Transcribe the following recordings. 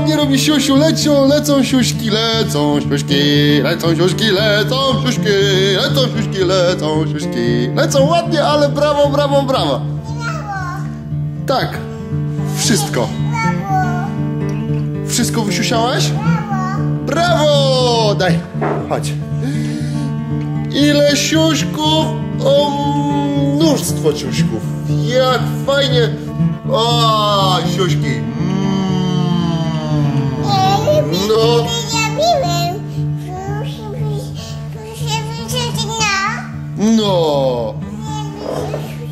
ładnie robi siusiu, lecą, lecą siuśki, lecą siuśki, lecą siuśki, lecą siuśki, lecą siuśki, lecą siuśki, lecą ładnie, ale brawo, brawo, brawo. Tak, wszystko. Wszystko wysiusiałaś? Brawo! Daj, chodź. Ile siuśków? O, mnóstwo siuśków. Jak fajnie. O, siuśki. Mm. No. No.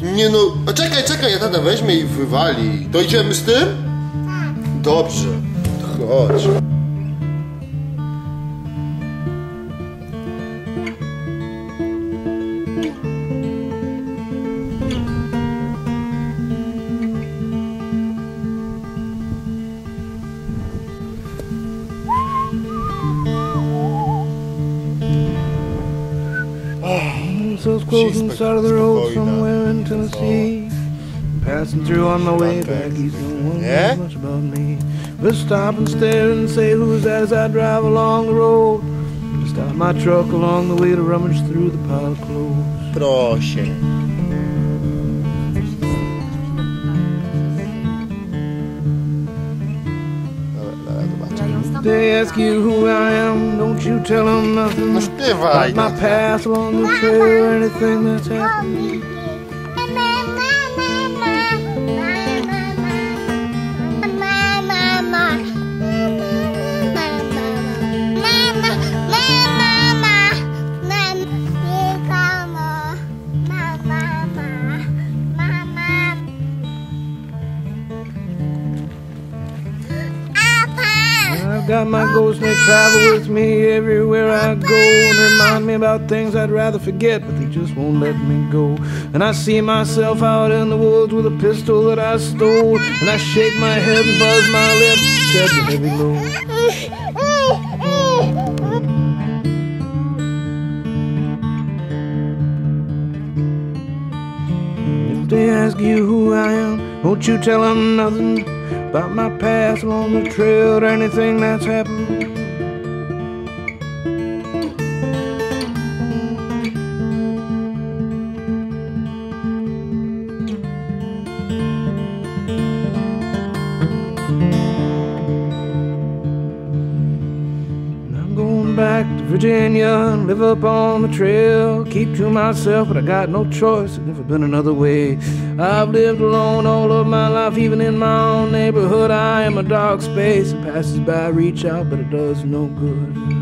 Nie no, a czekaj, czekaj, ja tata weźmie i wywali. To idziemy z tym? Dobrze. Chodź. So close She's inside of the road somewhere in Tennessee. Passing through on my way back east, no one Yeah? knows much about me. But stop and stare and say, Who's that as I drive along the road? Stop my truck along the way to rummage through the pile of clothes. Proszę. They ask you who I am, don't you tell them nothing No śpiewaj. about my past along the trail or anything that's happened. Got my ghost and they travel with me everywhere I go and remind me about things I'd rather forget, but they just won't let me go. And I see myself out in the woods with a pistol that I stole, and I shake my head and buzz my lips, shed the heavy load. If they ask you who I am, won't you tell them nothing about my past trail or anything that's happened? Back to Virginia and live up on the trail. Keep to myself, but I got no choice. There's never been another way. I've lived alone all of my life, even in my own neighborhood. I am a dark space. It passes by, reach out, but it does no good.